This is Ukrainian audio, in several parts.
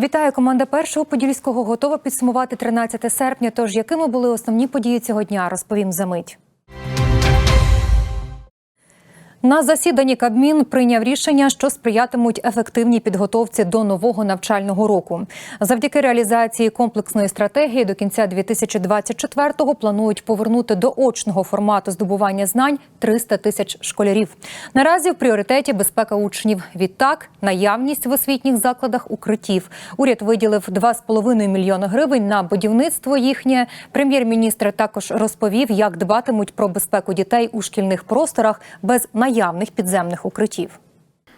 Вітаю команда першого подільського. Готова підсумувати 13 серпня. Тож якими були основні події цього дня, розповім за мить. На засіданні Кабмін прийняв рішення, що сприятимуть ефективній підготовці до нового навчального року. Завдяки реалізації комплексної стратегії до кінця 2024-го планують повернути до очного формату здобування знань 300 тисяч школярів. Наразі в пріоритеті безпека учнів. Відтак, наявність в освітніх закладах укриттів. Уряд виділив 2,5 мільйона гривень на будівництво їхнє. Прем'єр-міністр також розповів, як дбатимуть про безпеку дітей у шкільних просторах без наявних підземних укриттів.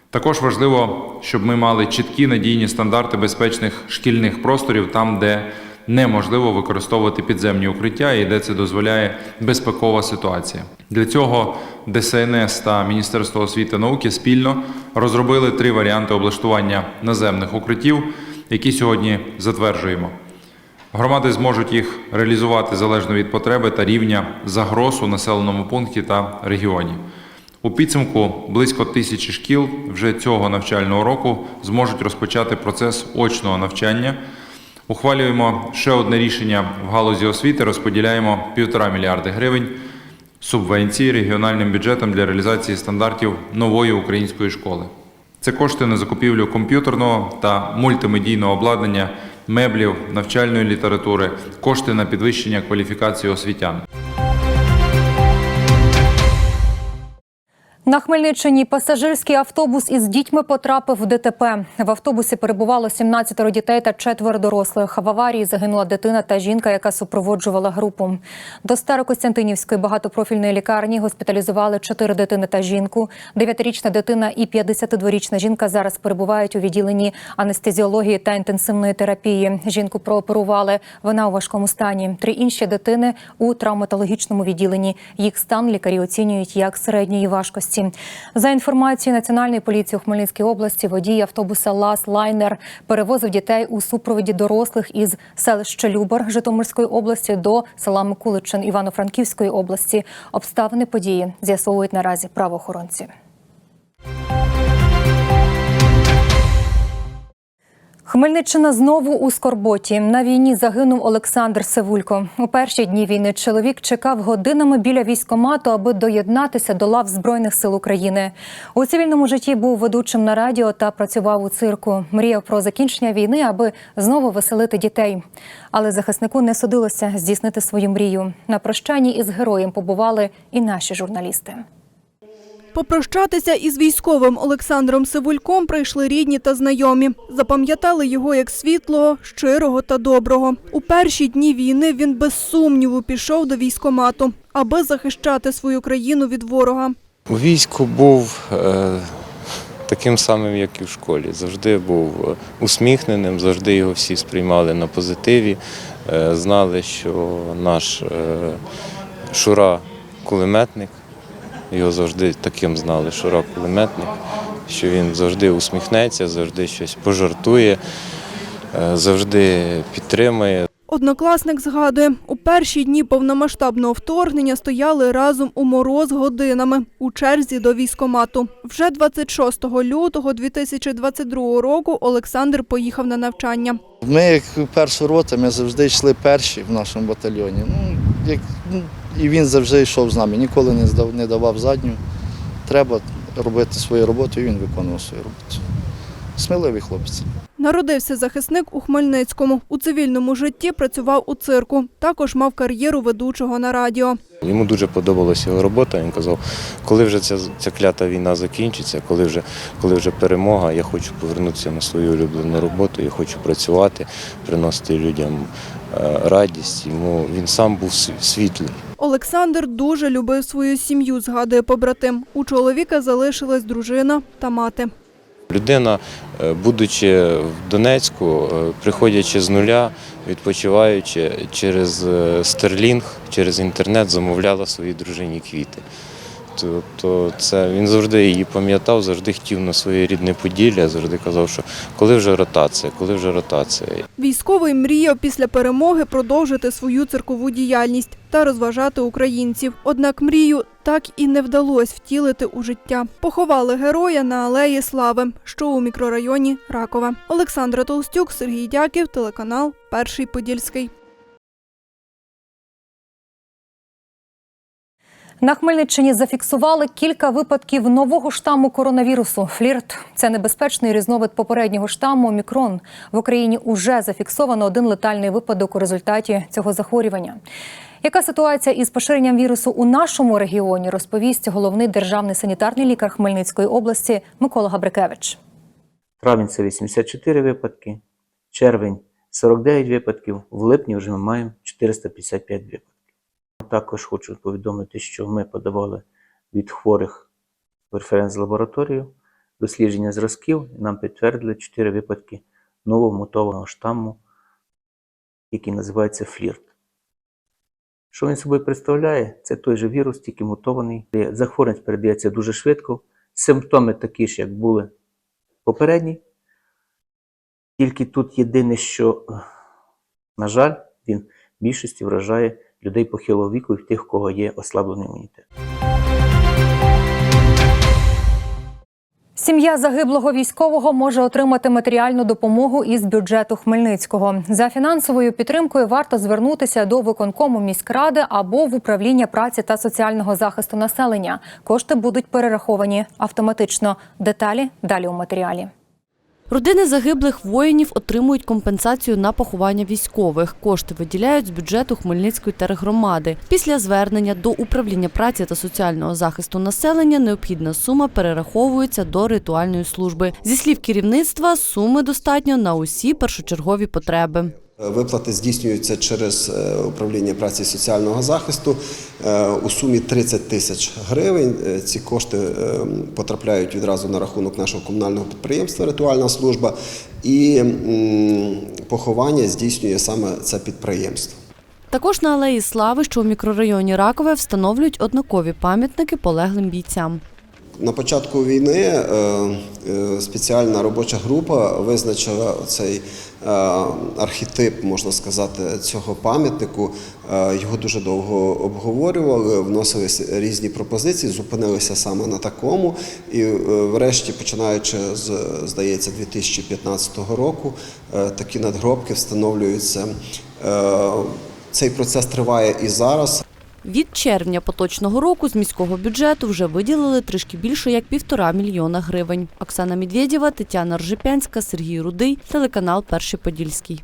Також важливо, щоб ми мали чіткі надійні стандарти безпечних шкільних просторів там, де неможливо використовувати підземні укриття і де це дозволяє безпекова ситуація. Для цього ДСНС та Міністерство освіти та науки спільно розробили три варіанти облаштування наземних укриттів, які сьогодні затверджуємо. Громади зможуть їх реалізувати залежно від потреби та рівня загроз у населеному пункті та регіоні. У підсумку близько тисячі шкіл вже цього навчального року зможуть розпочати процес очного навчання. Ухвалюємо ще одне рішення в галузі освіти. Розподіляємо півтора мільярди гривень субвенції регіональним бюджетам для реалізації стандартів нової української школи. Це кошти на закупівлю комп'ютерного та мультимедійного обладнання, меблів, навчальної літератури, кошти на підвищення кваліфікації освітян. На Хмельниччині пасажирський автобус із дітьми потрапив в ДТП. В автобусі перебувало 17 дітей та четверо дорослих. В аварії загинула дитина та жінка, яка супроводжувала групу. До Старокостянтинівської багатопрофільної лікарні госпіталізували чотири дитини та жінку. Дев'ятирічна дитина і 52-річна жінка зараз перебувають у відділенні анестезіології та інтенсивної терапії. Жінку прооперували. Вона у важкому стані. Три інші дитини у травматологічному відділенні. Їх стан лікарі оцінюють як середньої важкості. За інформацією Національної поліції у Хмельницькій області, водій автобуса Лас Лайнер перевозив дітей у супроводі дорослих із селища Любар Житомирської області до села Микуличин Івано-Франківської області. Обставини події з'ясовують наразі правоохоронці. Хмельниччина знову у скорботі. На війні загинув Олександр Севулько. У перші дні війни чоловік чекав годинами біля військомату, аби доєднатися до лав Збройних сил України. У цивільному житті був ведучим на радіо та працював у цирку. Мріяв про закінчення війни, аби знову веселити дітей. Але захиснику не судилося здійснити свою мрію. На прощанні із героєм побували і наші журналісти. Попрощатися із військовим Олександром Сивульком прийшли рідні та знайомі. Запам'ятали його як світлого, щирого та доброго. У перші дні війни він без сумніву пішов до військомату, аби захищати свою країну від ворога. У війську був е, таким самим, як і в школі. Завжди був е, усміхненим, завжди його всі сприймали на позитиві, е, знали, що наш е, Шура кулеметник, його завжди таким знали, Шура кулеметник, що він завжди усміхнеться, завжди щось пожартує, е, завжди підтримує. Однокласник згадує, у перші дні повномасштабного вторгнення стояли разом у мороз годинами у черзі до військомату. Вже 26 лютого 2022 року Олександр поїхав на навчання. Ми, як перша рота, ми завжди йшли перші в нашому батальйоні. Ну, як, ну, і він завжди йшов з нами, ніколи не, здав, не давав задню. Треба робити свою роботу, і він виконував свою роботу. Сміливий хлопець. Народився захисник у Хмельницькому. У цивільному житті працював у цирку. Також мав кар'єру ведучого на радіо. Йому дуже подобалася його робота. Він казав, коли вже ця, ця клята війна закінчиться, коли вже, коли вже перемога, я хочу повернутися на свою улюблену роботу, я хочу працювати, приносити людям е, радість. Йому він сам був світлий. Олександр дуже любив свою сім'ю, згадує побратим. У чоловіка залишилась дружина та мати. Людина, е, будучи в Донецьку, е, приходячи з нуля, відпочиваючи через Стерлінг, через інтернет, замовляла своїй дружині квіти. Тобто це він завжди її пам'ятав, завжди хотів на своє рідне Поділля, завжди казав, що коли вже ротація, коли вже ротація. Військовий мріяв після перемоги продовжити свою циркову діяльність та розважати українців. Однак мрію так і не вдалося втілити у життя. Поховали героя на алеї Слави, що у мікрорайоні Ракова. Олександра Толстюк, Сергій Дяків, телеканал Перший Подільський. На Хмельниччині зафіксували кілька випадків нового штаму коронавірусу. Флірт це небезпечний різновид попереднього штаму Мікрон. В Україні уже зафіксовано один летальний випадок у результаті цього захворювання. Яка ситуація із поширенням вірусу у нашому регіоні, розповість головний державний санітарний лікар Хмельницької області Микола Габрикевич. Травень це 84 випадки, червень 49 випадків, в липні вже ми маємо 455 випадків. Також хочу повідомити, що ми подавали від хворих в референс-лабораторію дослідження зразків, і нам підтвердили 4 випадки нового мутованого штаму, який називається флірт. Що він собою представляє? Це той же вірус, тільки мутований. Захворюваність передається дуже швидко. Симптоми такі ж, як були попередні. Тільки тут єдине, що, на жаль, він в більшості вражає людей похилого віку і в тих, у кого є ослаблений імунітет. Сім'я загиблого військового може отримати матеріальну допомогу із бюджету Хмельницького. За фінансовою підтримкою варто звернутися до виконкому міськради або в управління праці та соціального захисту населення. Кошти будуть перераховані автоматично. Деталі далі у матеріалі. Родини загиблих воїнів отримують компенсацію на поховання військових. Кошти виділяють з бюджету Хмельницької тергромади. Після звернення до управління праці та соціального захисту населення необхідна сума перераховується до ритуальної служби. Зі слів керівництва, суми достатньо на усі першочергові потреби. Виплати здійснюються через е, управління праці соціального захисту е, у сумі 30 тисяч гривень. Е, Ці кошти е, потрапляють відразу на рахунок нашого комунального підприємства Ритуальна служба і поховання здійснює саме це підприємство. Також на алеї Слави, що у мікрорайоні Ракове, встановлюють однакові пам'ятники полеглим бійцям. На початку війни е, е, спеціальна робоча група визначила цей е, архетип, можна сказати, цього пам'ятнику. Його дуже довго обговорювали, вносилися різні пропозиції, зупинилися саме на такому. І врешті, починаючи з, здається, 2015 року, такі надгробки встановлюються. Цей процес триває і зараз. Від червня поточного року з міського бюджету вже виділили трішки більше як півтора мільйона гривень. Оксана Медведєва, Тетяна Ржепянська, Сергій Рудий, телеканал Перший Подільський.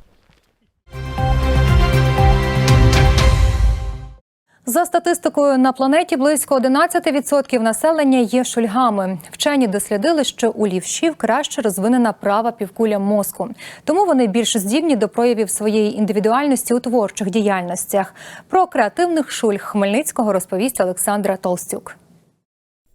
За статистикою на планеті близько 11% населення є шульгами. Вчені дослідили, що у лівшів краще розвинена права півкуля мозку, тому вони більш здібні до проявів своєї індивідуальності у творчих діяльностях. Про креативних шульг Хмельницького розповість Олександра Толстюк.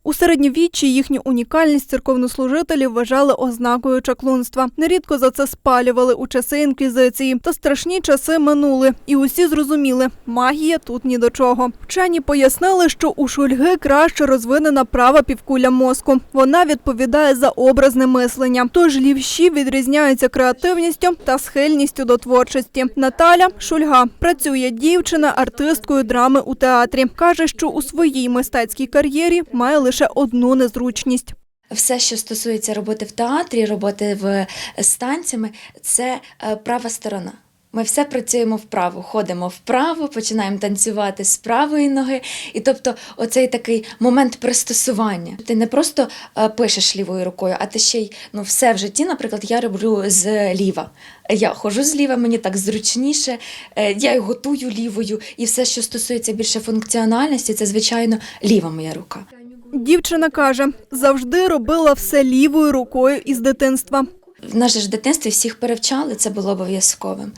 У середньовіччі їхню унікальність церковнослужителі вважали ознакою чаклунства. Нерідко за це спалювали у часи інквізиції. Та страшні часи минули, і усі зрозуміли, магія тут ні до чого. Вчені пояснили, що у шульги краще розвинена права півкуля мозку. Вона відповідає за образне мислення. Тож лівші відрізняються креативністю та схильністю до творчості. Наталя Шульга працює дівчина артисткою драми у театрі. каже, що у своїй мистецькій кар'єрі має лише одну незручність. Все, що стосується роботи в театрі, роботи в, з танцями, це е, права сторона. Ми все працюємо вправо, ходимо вправо, починаємо танцювати з правої ноги. І тобто, оцей такий момент пристосування. Ти не просто е, пишеш лівою рукою, а ти ще й ну, все в житті, наприклад, я роблю з ліва. Я ходжу зліва, мені так зручніше, е, я й готую лівою, і все, що стосується більше функціональності, це звичайно ліва моя рука. Дівчина каже, завжди робила все лівою рукою із дитинства. В нас ж в дитинстві всіх перевчали, це було обов'язковим.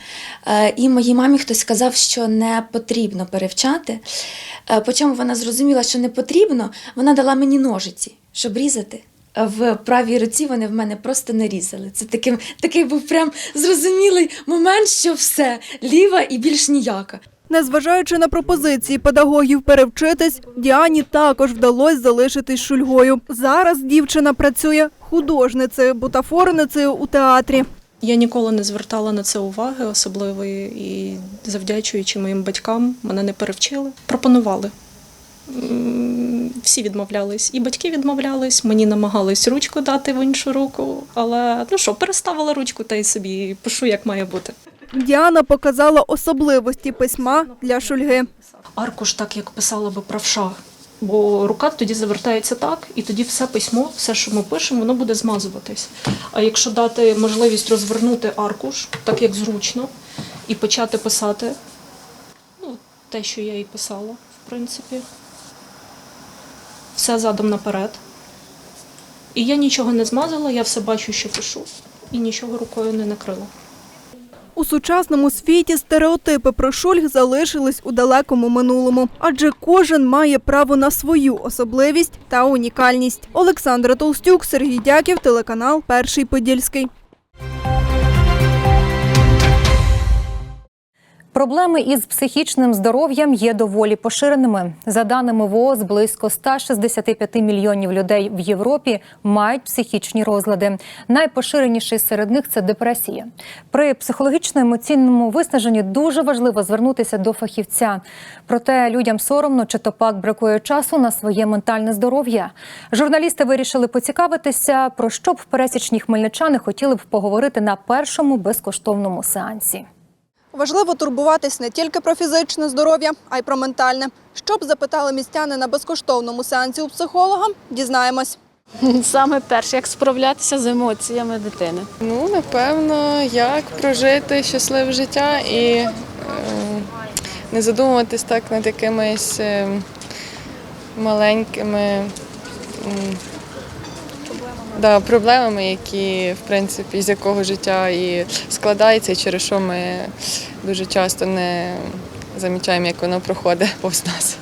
Е, І моїй мамі хтось сказав, що не потрібно перевчати. Е, По чому вона зрозуміла, що не потрібно, вона дала мені ножиці, щоб різати. В правій руці вони в мене просто не різали. Це таким, такий був прям зрозумілий момент, що все, ліва і більш ніяка. Незважаючи на пропозиції педагогів перевчитись, Діані також вдалося залишитись шульгою. Зараз дівчина працює художницею, бутафорницею у театрі. Я ніколи не звертала на це уваги особливої і завдячуючи моїм батькам, мене не перевчили. Пропонували. Всі відмовлялись, і батьки відмовлялись, мені намагались ручку дати в іншу руку, але ну що, переставила ручку та й собі пишу, як має бути. Діана показала особливості письма для шульги. Аркуш так, як писала би правша, бо рука тоді завертається так, і тоді все письмо, все, що ми пишемо, воно буде змазуватись. А якщо дати можливість розвернути аркуш, так як зручно, і почати писати, ну, те, що я і писала, в принципі, все задом наперед. І я нічого не змазала, я все бачу, що пишу, і нічого рукою не накрила. У сучасному світі стереотипи про шульг залишились у далекому минулому, адже кожен має право на свою особливість та унікальність. Олександра Толстюк, Сергій Дяків, телеканал Перший Подільський. Проблеми із психічним здоров'ям є доволі поширеними. За даними ВООЗ, близько 165 мільйонів людей в Європі мають психічні розлади. Найпоширеніший серед них це депресія. При психологічно-емоційному виснаженні дуже важливо звернутися до фахівця. Проте людям соромно чи то пак бракує часу на своє ментальне здоров'я. Журналісти вирішили поцікавитися, про що б пересічні хмельничани хотіли б поговорити на першому безкоштовному сеансі. Важливо турбуватись не тільки про фізичне здоров'я, а й про ментальне. Що б запитали містяни на безкоштовному сеансі у психолога, дізнаємось. Саме перше, як справлятися з емоціями дитини. Ну, напевно, як прожити щасливе життя і е, не задумуватись так над якимись е, маленькими да, проблемами, які, в принципі, з якого життя і складається, і через що ми дуже часто не замічаємо, як воно проходить повз нас.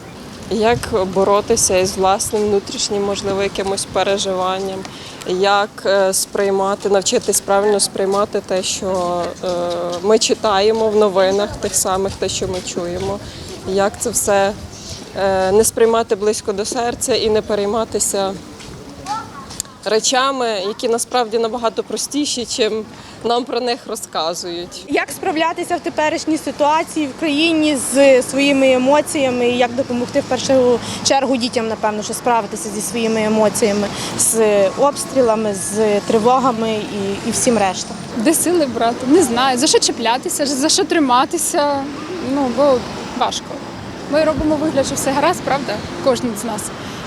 як боротися із власним внутрішнім, можливо, якимось переживанням, як е, сприймати, навчитись правильно сприймати те, що е, ми читаємо в новинах, тих самих, те, що ми чуємо, як це все е, не сприймати близько до серця і не перейматися речами, які насправді набагато простіші, чим нам про них розказують. Як справлятися в теперішній ситуації в країні з своїми емоціями, і як допомогти в першу чергу дітям, напевно, що справитися зі своїми емоціями, з обстрілами, з тривогами і, і всім решта. Де сили брати? Не знаю. За що чіплятися, за що триматися. Ну, бо важко. Ми робимо вигляд, що все гаразд, правда? Кожен з нас.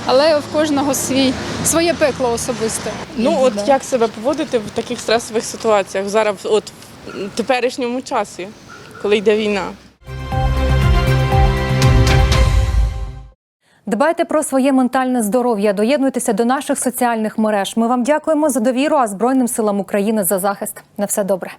Але в кожного свій своє пекло особисте. Ну от як себе поводити в таких стресових ситуаціях зараз, от в теперішньому часі, коли йде війна? Дбайте про своє ментальне здоров'я, доєднуйтеся до наших соціальних мереж. Ми вам дякуємо за довіру, а Збройним силам України за захист. На все добре.